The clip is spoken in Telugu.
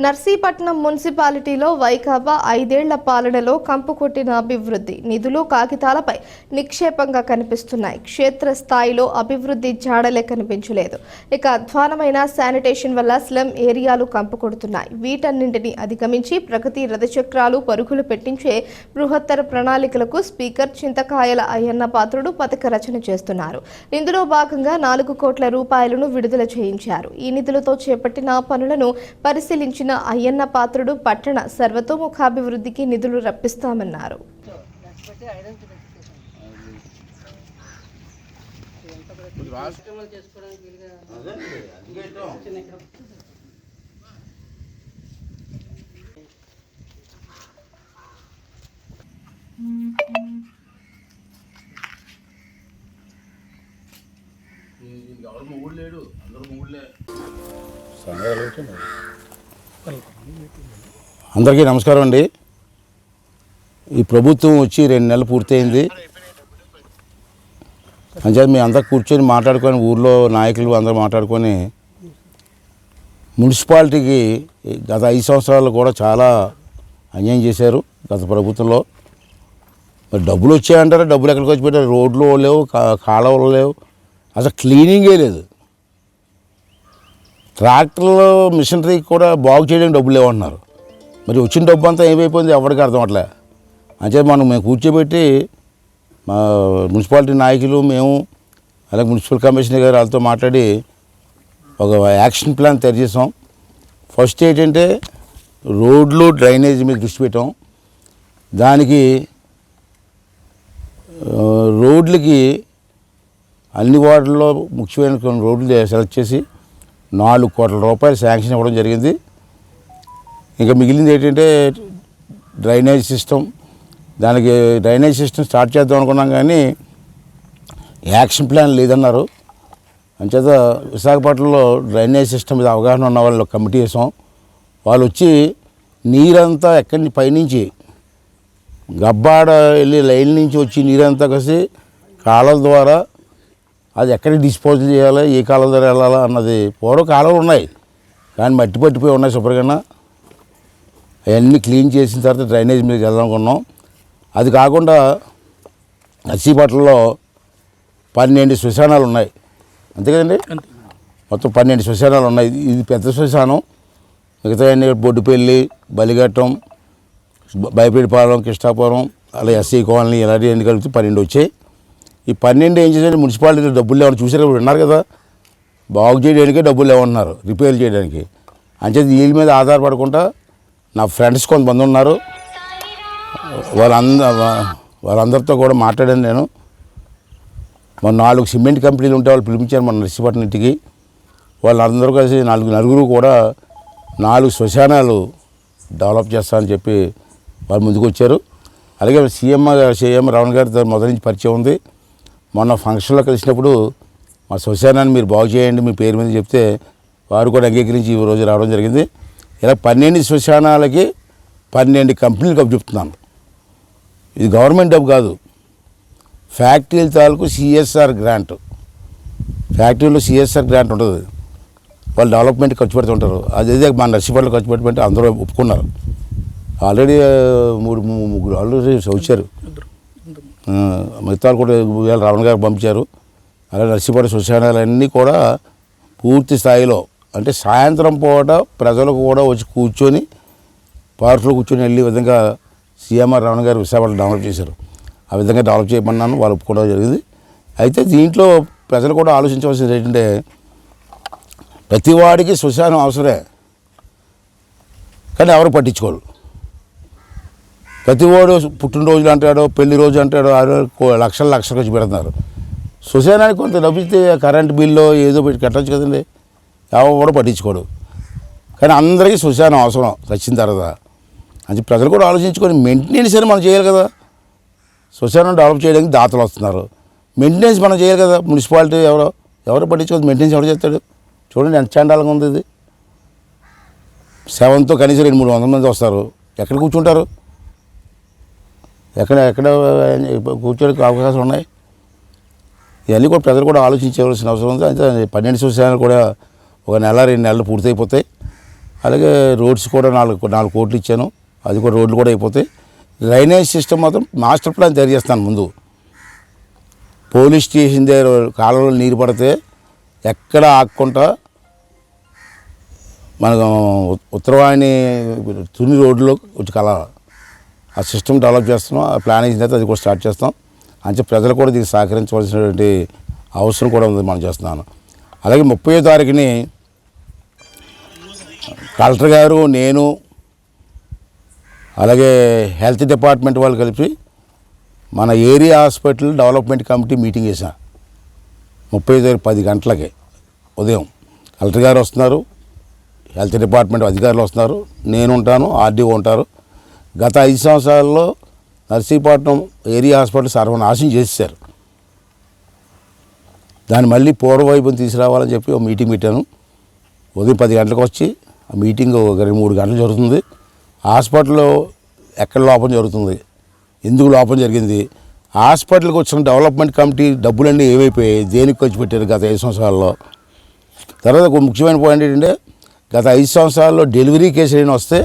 నర్సీపట్నం మున్సిపాలిటీలో వైకాపా ఐదేళ్ళ పాలనలో కంపు కొట్టిన అభివృద్ధి. నిధులు కాగితాలపై నిక్షేపంగా కనిపిస్తున్నాయి. క్షేత్రస్థాయిలో అభివృద్ధి జాడలే కనిపించలేదు. ఇక అధ్వానమైన శానిటేషన్ వల్ల స్లమ్ ఏరియాలు కంపు కొడుతున్నాయి. వీటన్నింటినీ అధిగమించి ప్రగతి రథచక్రాలు పరుగులు పెట్టించే బృహత్తర ప్రణాళికలకు స్పీకర్ చింతకాయల అయ్యన్న పాత్రుడు పథక రచన చేస్తున్నారు. ఇందులో భాగంగా నాలుగు కోట్ల రూపాయలను విడుదల చేయించారు. ఈ నిధులతో చేపట్టిన పనులను పరిశీలించిన అయ్యన్న పాత్రుడు పట్టణ సర్వతోముఖాభివృద్ధికి నిధులు రప్పిస్తామన్నారు. కార్యక్రమాలు చేసుకోవడానికి వీలుగా చిన్న ఇక్కడ ఎవరు మొగుడు లేడు? అందరూ మొగుడులే. అందరికీ నమస్కారం అండి. ఈ ప్రభుత్వం వచ్చి రెండు నెలలు పూర్తయింది. అంచేత మేము అందరు కూర్చొని మాట్లాడుకొని ఊర్లో నాయకులు అందరూ మాట్లాడుకొని మున్సిపాలిటీకి గత ఐదు సంవత్సరాలు కూడా చాలా అన్యాయం చేశారు గత ప్రభుత్వంలో. మరి డబ్బులు వచ్చాయంటారా? డబ్బులు ఎక్కడికి వచ్చి పెట్టారు? రోడ్లు లేవు కా- కాలువలు లేవు. అసలు క్లీనింగే లేదు. ట్రాక్టర్లు మిషనరీ కూడా బాగు చేయడానికి డబ్బులు లేవంటున్నారు. మరి వచ్చిన డబ్బు అంతా ఏమైపోయింది ఎవరికి అర్థం అట్లే అంటే మనం మేము కూర్చోబెట్టి మా మున్సిపాలిటీ నాయకులు మేము అలాగే మున్సిపల్ కమిషనర్ గారు వాళ్ళతో మాట్లాడి ఒక యాక్షన్ ప్లాన్ తయారు చేసాం. ఫస్ట్ ఏంటంటే రోడ్లు డ్రైనేజ్ మీద దృష్టి పెట్టాం. దానికి రోడ్లకి అన్ని వార్డుల్లో ముఖ్యమైన కొన్ని రోడ్లు సెలెక్ట్ చేసి నాలుగు కోట్ల రూపాయలు శాంక్షన్ ఇవ్వడం జరిగింది. ఇంకా మిగిలింది ఏంటంటే డ్రైనేజ్ సిస్టమ్. దానికి డ్రైనేజ్ సిస్టమ్ స్టార్ట్ చేద్దాం అనుకున్నాం కానీ యాక్షన్ ప్లాన్ లేదన్నారు. అంచేత విశాఖపట్నంలో డ్రైనేజ్ సిస్టమ్ మీద అవగాహన ఉన్న వాళ్ళు కమిటీ వేసాం వాళ్ళు వచ్చి నీరంతా ఎక్కడి పైనుంచి గబ్బాడ వెళ్ళి లైన్ నుంచి వచ్చి నీరంతా కలిసి కాలువల ద్వారా అది ఎక్కడికి డిస్పోజల్ చేయాలి ఏ కాలం ద్వారా వెళ్ళాలా అన్నది పూర్వ ఉన్నాయి. కానీ మట్టి పట్టిపోయి ఉన్నాయి శుభ్రంగా. అవన్నీ క్లీన్ చేసిన తర్వాత డ్రైనేజ్ మీద వెళ్ళాలనుకున్నాం అది కాకుండా నర్సీపట్లలో పన్నెండు శ్మశానాలు ఉన్నాయి. అంతే కదండి? మొత్తం పన్నెండు శ్మశానాలు ఉన్నాయి. ఇది పెద్ద శ్మశానం. మిగతా అన్ని బొడ్డుపల్లి బలిఘట్టం బైపేడిపాలెం కృష్ణాపురం అలా ఎస్సీ కాలనీ ఇలాంటివన్నీ కలిపి పన్నెండు వచ్చాయి. ఈ పన్నెండు ఏం చేశారు? మున్సిపాలిటీ డబ్బులు లేవని చూసారు విన్నారు కదా? బాగు చేయడానికే డబ్బులు లేవన్నారు రిపేర్ చేయడానికి. అంచేది వీళ్ళ మీద ఆధారపడకుండా నా ఫ్రెండ్స్ కొంతమంది ఉన్నారు. వాళ్ళంద వాళ్ళందరితో కూడా మాట్లాడాను నేను. మన నాలుగు సిమెంట్ కంపెనీలు ఉంటే వాళ్ళు పిలిపించారు మన నర్సీపట్నం ఇంటికి. వాళ్ళందరూ కలిసి నాలుగు నలుగురు కూడా నాలుగు శ్మశానాలు డెవలప్ చేస్తామని చెప్పి వాళ్ళు ముందుకు వచ్చారు అలాగే సీఎం గారు సీఎం రావణ్ గారితో మొదటి నుంచి పరిచయం ఉంది. మొన్న ఫంక్షన్లో కలిసినప్పుడు మా శ్మశానాన్ని మీరు బాగు చేయండి మీ పేరు మీద చెప్తే వారు కూడా అంగీకరించి ఈ రోజు రావడం జరిగింది. ఇలా పన్నెండు శ్మశానాలకి పన్నెండు కంపెనీలు కప్పు చెప్తున్నాను. ఇది గవర్నమెంట్ డబ్బు కాదు. ఫ్యాక్టరీల తాలూకు సిఎస్ఆర్ గ్రాంట్. ఫ్యాక్టరీలో సిఎస్ఆర్ గ్రాంట్ ఉంటుంది. వాళ్ళు డెవలప్మెంట్ ఖర్చు పెడుతుంటారు అదే మన నర్సిపల్లి ఖర్చు పెట్టమంటే అందరూ ఒప్పుకున్నారు. ఆల్రెడీ మూడు ముగ్గురు ఆల్రెడీ వచ్చారు. మిగతా కూడా రావణ గారు పంపించారు అలాగే నర్సీపట్ల శ్మశానాలన్నీ కూడా పూర్తి స్థాయిలో అంటే సాయంత్రం పూట ప్రజలకు కూడా వచ్చి కూర్చొని పార్కులో కూర్చొని వెళ్ళే విధంగా సీఎంఆర్ రావణ గారు విశాఖపట్నం డెవలప్ చేశారు. ఆ విధంగా డెవలప్ చేయమన్నాను వాళ్ళు ఒప్పుకోవడం జరిగింది. అయితే దీంట్లో ప్రజలు కూడా ఆలోచించవలసింది ఏంటంటే ప్రతివాడికి శ్మశానం అవసరమే కానీ ఎవరు పట్టించుకోరు. ప్రతివాడు పుట్టినరోజులు అంటాడో పెళ్ళి రోజు అంటాడో ఆ లక్షల లక్షలు వచ్చి పెడుతున్నారు. శ్మశానానికి కొంత డబ్బిస్తే కరెంట్ బిల్లు ఏదో పెట్టి కట్టచ్చు కదండి. ఎవరు పట్టించుకోడు. కానీ అందరికీ సుశానం అవసరం వచ్చిన తర్వాత. అది ప్రజలు కూడా ఆలోచించుకొని మెయింటెనెన్స్ అని మనం చేయాలి కదా. సుశానం డెవలప్ చేయడానికి దాతలు వస్తున్నారు. మెయింటెనెన్స్ మనం చేయాలి కదా. మున్సిపాలిటీ ఎవరో ఎవరు పట్టించుకోదు. మెయింటెనెన్స్ ఎవరు చేస్తాడు? చూడండి ఎంత చండాలంగా ఉంది ఇది. సెవెన్తో కనీసం రెండు మూడు వందల మంది వస్తారు. ఎక్కడ కూర్చుంటారు? ఎక్కడ ఎక్కడ కూర్చోడానికి అవకాశం ఉన్నాయి? ఇవన్నీ కూడా ప్రజలు కూడా ఆలోచించవలసిన అవసరం ఉంది. అంటే పన్నెండు సంవత్సరాలు కూడా ఒక నెల రెండు నెలలు పూర్తయిపోతాయి. అలాగే రోడ్స్ కూడా నాలుగు నాలుగు కోట్లు ఇచ్చాను. అది కూడా రోడ్లు కూడా అయిపోతాయి. డ్రైనేజ్ సిస్టమ్ మాత్రం మాస్టర్ ప్లాన్ తయారు చేస్తాను ముందు. పోలీస్ స్టేషన్ దగ్గర కాలంలో నీరు పడితే ఎక్కడ ఆగకుండా మనకు ఉత్తరవాణి తుని రోడ్లో వచ్చి కల ఆ సిస్టమ్ డెవలప్ చేస్తున్నాం ఆ ప్లాన్ వేసిన తర్వాత అది కూడా స్టార్ట్ చేస్తాం. అంటే ప్రజలు కూడా దీనికి సహకరించవలసినటువంటి అవసరం కూడా ఉంది మనం చేస్తున్నాను. అలాగే ముప్పై తారీఖుని కలెక్టర్ గారు నేను అలాగే హెల్త్ డిపార్ట్మెంట్ వాళ్ళు కలిపి మన area hospital development committee meeting చేశాను ముప్పై తారీఖు పది గంటలకి ఉదయం. కలెక్టర్ గారు వస్తున్నారు హెల్త్ డిపార్ట్మెంట్ అధికారులు వస్తున్నారు నేను ఉంటాను ఆర్డీఓ ఉంటారు. గత ఐదు సంవత్సరాల్లో నర్సీపట్నం ఏరియా హాస్పిటల్ సర్వనాశనం చేశారు దాన్ని మళ్ళీ పూర్వవైపుని తీసుకురావాలని చెప్పి ఒక మీటింగ్ పెట్టాను. ఉదయం పది గంటలకు వచ్చి ఆ మీటింగ్ ఒక రెండు మూడు గంటలు జరుగుతుంది. హాస్పిటల్లో ఎక్కడ లోపం జరుగుతుంది? ఎందుకు లోపం జరిగింది? హాస్పిటల్కి వచ్చిన డెవలప్మెంట్ కమిటీ డబ్బులన్నీ ఏమైపోయాయి దేనికి ఖర్చు పెట్టారు గత ఐదు సంవత్సరాల్లో? తర్వాత ఒక ముఖ్యమైన పాయింట్ ఏంటంటే గత ఐదు సంవత్సరాల్లో డెలివరీ కేసులు ఏమైనా వస్తే